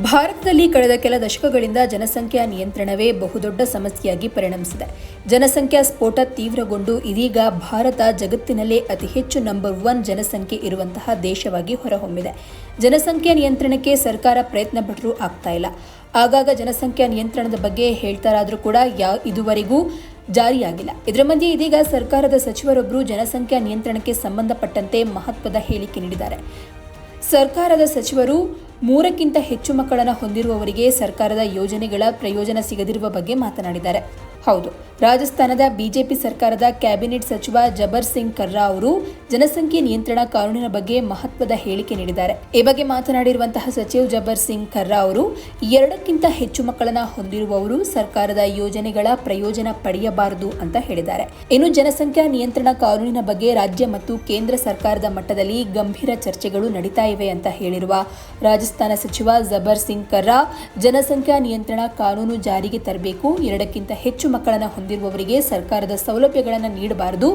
ಭಾರತದಲ್ಲಿ ಕಳೆದ ಕೆಲ ದಶಕಗಳಿಂದ ಜನಸಂಖ್ಯಾ ನಿಯಂತ್ರಣವೇ ಬಹುದೊಡ್ಡ ಸಮಸ್ಯೆಯಾಗಿ ಪರಿಣಮಿಸಿದೆ. ಜನಸಂಖ್ಯಾ ಸ್ಫೋಟ ತೀವ್ರಗೊಂಡು ಇದೀಗ ಭಾರತ ಜಗತ್ತಿನಲ್ಲೇ ಅತಿ ಹೆಚ್ಚು ನಂಬರ್ ಒನ್ ಜನಸಂಖ್ಯೆ ಇರುವಂತಹ ದೇಶವಾಗಿ ಹೊರಹೊಮ್ಮಿದೆ. ಜನಸಂಖ್ಯಾ ನಿಯಂತ್ರಣಕ್ಕೆ ಸರ್ಕಾರ ಪ್ರಯತ್ನ ಪಟ್ಟರೂ ಆಗ್ತಾ ಇಲ್ಲ. ಆಗಾಗ ಜನಸಂಖ್ಯಾ ನಿಯಂತ್ರಣದ ಬಗ್ಗೆ ಹೇಳ್ತಾರಾದರೂ ಕೂಡ ಯಾ ಇದುವರೆಗೂ ಜಾರಿಯಾಗಿಲ್ಲ. ಇದರ ಮಧ್ಯೆ ಇದೀಗ ಸರ್ಕಾರದ ಸಚಿವರೊಬ್ಬರು ಜನಸಂಖ್ಯಾ ನಿಯಂತ್ರಣಕ್ಕೆ ಸಂಬಂಧಪಟ್ಟಂತೆ ಮಹತ್ವದ ಹೇಳಿಕೆ ನೀಡಿದ್ದಾರೆ. ಸರ್ಕಾರದ ಸಚಿವರು ಮೂರಕ್ಕಿಂತ ಹೆಚ್ಚು ಮಕ್ಕಳನ್ನು ಹೊಂದಿರುವವರಿಗೆ ಸರ್ಕಾರದ ಯೋಜನೆಗಳ ಪ್ರಯೋಜನ ಸಿಗದಿರುವ ಬಗ್ಗೆ ಮಾತನಾಡಿದ್ದಾರೆ. ಹೌದು. ರಾಜಸ್ಥಾನದ ಬಿಜೆಪಿ ಸರ್ಕಾರದ ಕ್ಯಾಬಿನೆಟ್ ಸಚಿವ ಜಬರ್ ಸಿಂಗ್ ಕರ್ರಾ ಅವರು ಜನಸಂಖ್ಯೆ ನಿಯಂತ್ರಣ ಕಾನೂನಿನ ಬಗ್ಗೆ ಮಹತ್ವದ ಹೇಳಿಕೆ ನೀಡಿದ್ದಾರೆ. ಈ ಬಗ್ಗೆ ಮಾತನಾಡಿರುವಂತಹ ಸಚಿವ ಜಬರ್ ಸಿಂಗ್ ಕರ್ರಾ ಅವರು, ಎರಡಕ್ಕಿಂತ ಹೆಚ್ಚು ಮಕ್ಕಳನ್ನು ಹೊಂದಿರುವವರು ಸರ್ಕಾರದ ಯೋಜನೆಗಳ ಪ್ರಯೋಜನ ಪಡೆಯಬಾರದು ಅಂತ ಹೇಳಿದ್ದಾರೆ. ಇನ್ನು ಜನಸಂಖ್ಯಾ ನಿಯಂತ್ರಣ ಕಾನೂನಿನ ಬಗ್ಗೆ ರಾಜ್ಯ ಮತ್ತು ಕೇಂದ್ರ ಸರ್ಕಾರದ ಮಟ್ಟದಲ್ಲಿ ಗಂಭೀರ ಚರ್ಚೆಗಳು ನಡೀತಾ ಇವೆ ಅಂತ ಹೇಳಿರುವ ರಾಜಸ್ಥಾನ ಸಚಿವ ಜಬರ್ ಸಿಂಗ್ ಕರ್ರಾ, ಜನಸಂಖ್ಯಾ ನಿಯಂತ್ರಣ ಕಾನೂನು ಜಾರಿಗೆ ತರಬೇಕು, ಎರಡಕ್ಕಿಂತ ಹೆಚ್ಚು ಮಕ್ಕಳನ್ನು ಹೊಂದಿರುವವರಿಗೆ ಸರ್ಕಾರದ ಸೌಲಭ್ಯಗಳನ್ನು ನೀಡಬಾರದು.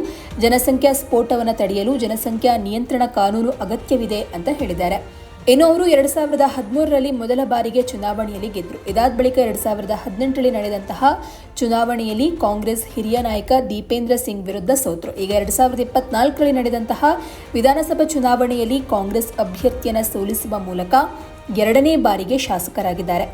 ಜನಸಂಖ್ಯಾ ಸ್ಫೋಟವನ್ನು ತಡೆಯಲು ಜನಸಂಖ್ಯಾ ನಿಯಂತ್ರಣ ಕಾನೂನು ಅಗತ್ಯವಿದೆ ಅಂತ ಹೇಳಿದ್ದಾರೆ. ಇನ್ನು ಅವರು ಎರಡ್ ಸಾವಿರದ ಹದಿಮೂರರಲ್ಲಿ ಮೊದಲ ಬಾರಿಗೆ ಚುನಾವಣೆಯಲ್ಲಿ ಗೆದ್ದರು ಇದಾದ ಬಳಿಕ ಎರಡ್ ಸಾವಿರದ ಹದಿನೆಂಟರಲ್ಲಿ ನಡೆದಂತಹ ಚುನಾವಣೆಯಲ್ಲಿ ಕಾಂಗ್ರೆಸ್ ಹಿರಿಯ ನಾಯಕ ದೀಪೇಂದ್ರ ಸಿಂಗ್ ವಿರುದ್ಧ ಸೋತರು. ಈಗ ಎರಡ್ ಸಾವಿರದ ಇಪ್ಪತ್ನಾಲ್ಕರಲ್ಲಿ ನಡೆದಂತಹ ವಿಧಾನಸಭಾ ಚುನಾವಣೆಯಲ್ಲಿ ಕಾಂಗ್ರೆಸ್ ಅಭ್ಯರ್ಥಿಯನ್ನು ಸೋಲಿಸುವ ಮೂಲಕ ಎರಡನೇ ಬಾರಿಗೆ ಶಾಸಕರಾಗಿದ್ದಾರೆ.